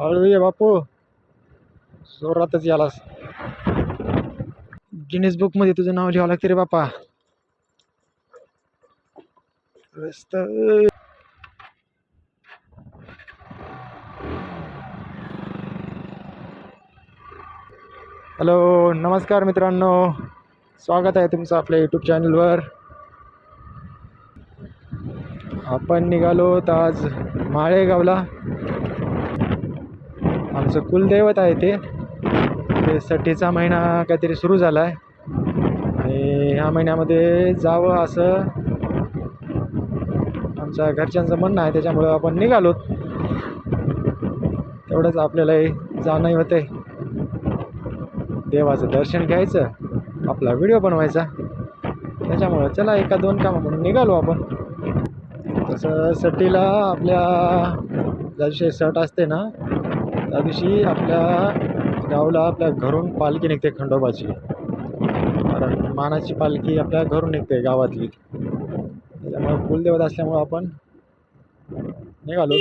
हळू ये बापू. जोरातच यालास. गिनीज बुकमध्ये तुझं नाव लिहावं लागते रे बापा. हॅलो नमस्कार मित्रांनो. स्वागत आहे तुमचं आपल्या यूट्यूब चॅनलवर आपण निघालो आज माळेगावला. आमचं कुलदैवत आहे ते. ते सट्टीचा महिना काहीतरी सुरू झाला आहे आणि ह्या महिन्यामध्ये जावं असं आमच्या घरच्यांचं म्हणणं आहे त्याच्यामुळं आपण निघालो. तेवढंच आपल्यालाही जाणंही होतंय. देवाचं दर्शन घ्यायचं आपला व्हिडिओ बनवायचा. त्याच्यामुळं चला एका दोन कामं म्हणून निघालो आपण. तसं सट्टीला आपल्या ज्या दिवशी सट असते ना त्या दिवशी आपल्या गावला आपल्या घरून पालखी निघते खंडोबाची. कारण मानाची पालखी आपल्या घरून निघते गावातली. त्याच्यामुळे कुलदेवत असल्यामुळं आपण निघालो.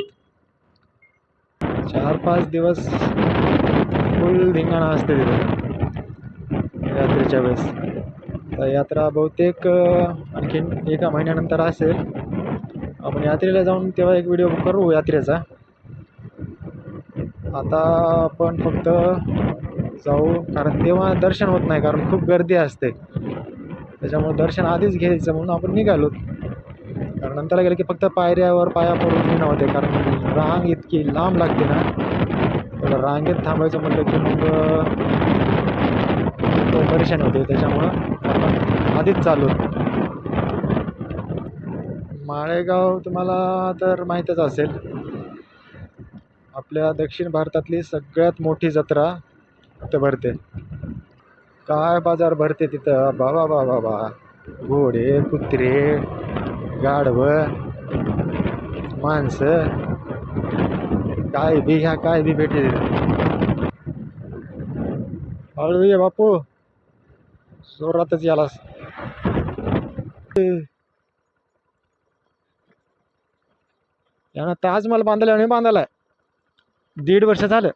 चार पाच दिवस फुल धिंगाणा असते तिथे. यात्रेच्या वेळेस. तर यात्रा बहुतेक आणखीन एका महिन्यानंतर असेल. आपण यात्रेला जाऊन तेव्हा एक व्हिडिओ करू यात्रेचा. आता आपण फक्त जाऊ कारण तेव्हा दर्शन होत नाही कारण खूप गर्दी असते. त्याच्यामुळे दर्शन आधीच घ्यायचं म्हणून आपण निघालो. कारण नंतरला गेलं की फक्त पायऱ्यावर पाया पडून येणं होते कारण रांग इतकी लांब लागते ना. तर रांगेत थांबायचं म्हटलं की मग तो परेशान होते त्याच्यामुळं आपण आधीच चालू माळेगाव तुम्हाला तर माहीतच असेल. आपल्या दक्षिण भारतातली सगळ्यात मोठी जत्रा तिथं भरते. काय बाजार भरते तिथं? बाबा बाबा बा घोडे कुत्रे गाढवं माणसं. काय बी ह्या काय बी भेटे हळू ये बापू. जोरातच यालास. यानं ताजमहल बांधला आणि बांधलाय. दीड वर्ष झालं.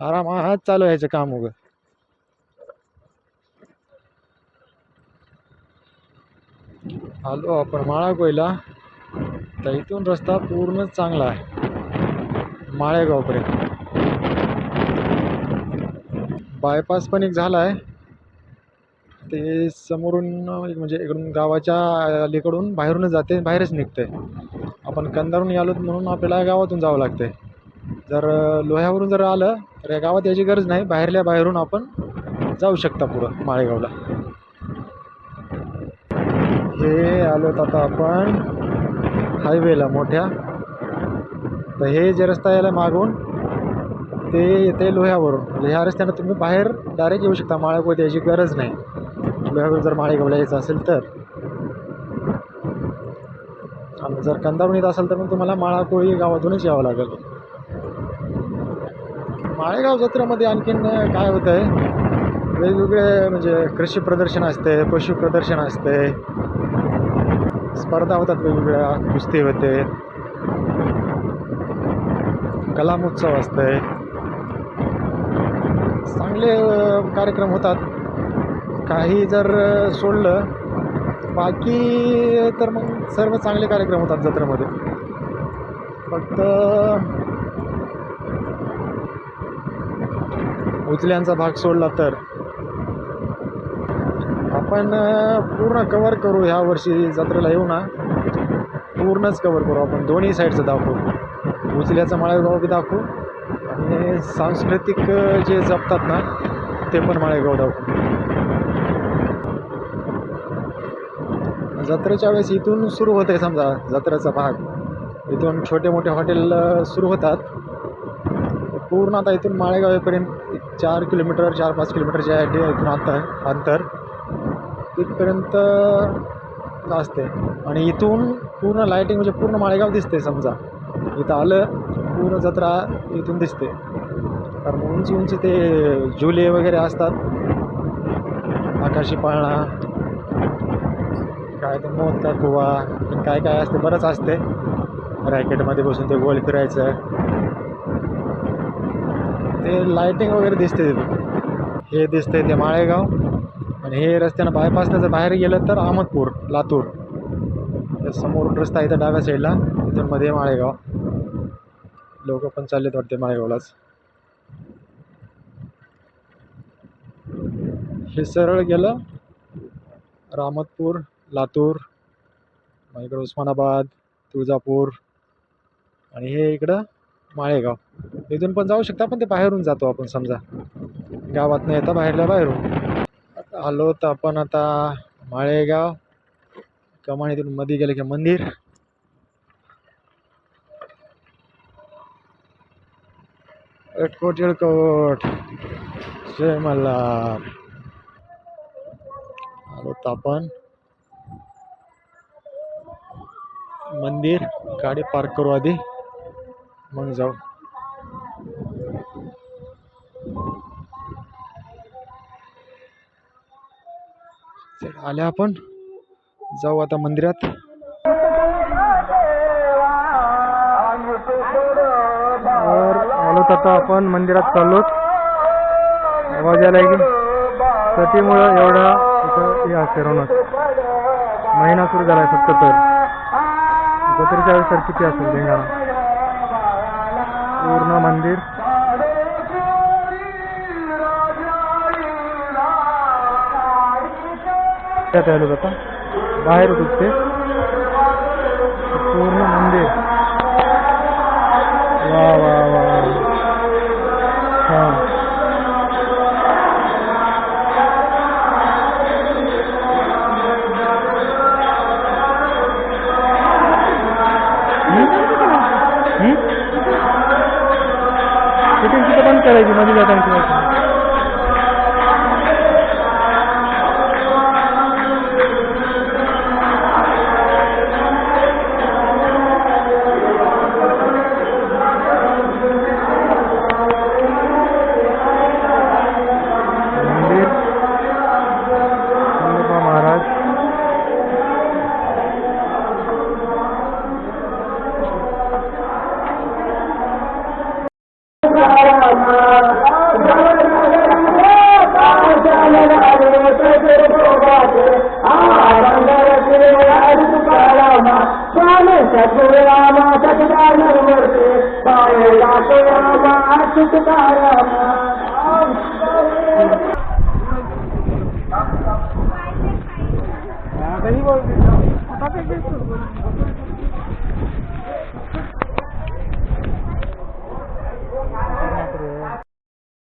आरामात चालू यायचं काम उगं. आलो आपण माळाकोईला तर इथून रस्ता पूर्ण चांगला आहे. माळेगावपर्यंत. बायपास पण एक झाला आहे. ते समोरून एक म्हणजे इकडून गावाच्या अलीकडून बाहेरूनच जाते बाहेरच निघते. आपण कंदारून आलो म्हणून आपल्याला गावातून जावं लागते. जर लोह्यावरून जर आलं तर या गावात याची गरज नाही. बाहेरल्या बाहेरून आपण जाऊ शकता पुढं माळेगावला. हे आलोत आता आपण हायवेला मोठ्या. तर हे जे रस्ता यायला मागून ते येते लोह्यावरून. म्हणजे ह्या रस्त्यानं तुम्ही बाहेर डायरेक्ट येऊ शकता. माळेगावात याची गरज नाही. लोह्यावरून जर माळेगावला यायचं असेल तर. आणि जर कंदारून येत असेल तर मग तुम्हाला माळाकोळी गावातूनच यावं लागेल. माळेगाव जत्रेमध्ये आणखीन काय होतं आहे वेगवेगळे म्हणजे कृषी प्रदर्शन असते पशु प्रदर्शन असते. स्पर्धा होतात वेगवेगळ्या कुस्ती होते. कलामोत्सव असते. चांगले कार्यक्रम होतात. काही जर सोडलं बाकी तर मग सर्व चांगले कार्यक्रम होतात जत्रेमध्ये. फक्त उचल्यांचा भाग सोडला तर. आपण पूर्ण कवर करू ह्या वर्षी जत्रेला येऊ ना? पूर्णच कवर करू आपण दोन्ही साईडचं दाखवू. उचल्याचं माळेगाव बी दाखवू आणि सांस्कृतिक जे जपतात ना ते पण माळेगाव दाखवू. जत्रेच्या वेळेस इथून सुरू होते समजा जत्रेचा भाग. इथून छोटे मोठे हॉटेल सुरू होतात. पूर्ण आता इथून माळेगावेपर्यंत चार किलोमीटर चार पाच किलोमीटरच्या आहे इथून अंतर अंतर तिथपर्यंत असते. आणि इथून पूर्ण लाईटिंग म्हणजे पूर्ण माळेगाव दिसते समजा. इथं आलं पूर्ण जत्रा इथून दिसते. कारण उंची उंची ते झुले वगैरे असतात. आकाशी पाळणा काय ते मोदका कुवा काय काय असते बरंच असते. रॅकेटमध्ये बसून ते गोल फिरायचं. ते लायटिंग वगैरे दिसते हे दिसतंय ते माळेगाव. आणि हे रस्त्यानं बायपासनं बाहेर गेलं तर अहमदपूर लातूर. त्या रस्ता इथं डाव्या साईडला इथून मध्ये माळेगाव. लोक पण चाललेत वाटते माळेगावलाच. हे सरळ गेलं. रामतपूर लातूर मग इकडं उस्मानाबाद तुळजापूर आणि हे इकडं माळेगाव. इथून पण जाऊ शकता पण ते बाहेरून जातो आपण समजा. गावात न येता बाहेरल्या बाहेरून. आलो तर आपण आता माळेगाव कमानीतून मध्ये गेलं की मंदिर. एटकोट एडकोट जय मल्हार. आलो तर आपण मंदिर गाडी पार्क करू आधी. मग जाऊ. चल, आले आपण. जाऊ आता मंदिरात. तर आलोत आता आपण मंदिरात चाललोत. आवाज आलाय की सतीमुळं एवढा इथं हे असते महिना सुरू झालाय फक्त तर. जत्रेच्या वेळेस तर किती असेल धिंगाणा पूर्ण मंदिर। त्यात आलो आता बाहेर होतो ते から指までがたにします。पाया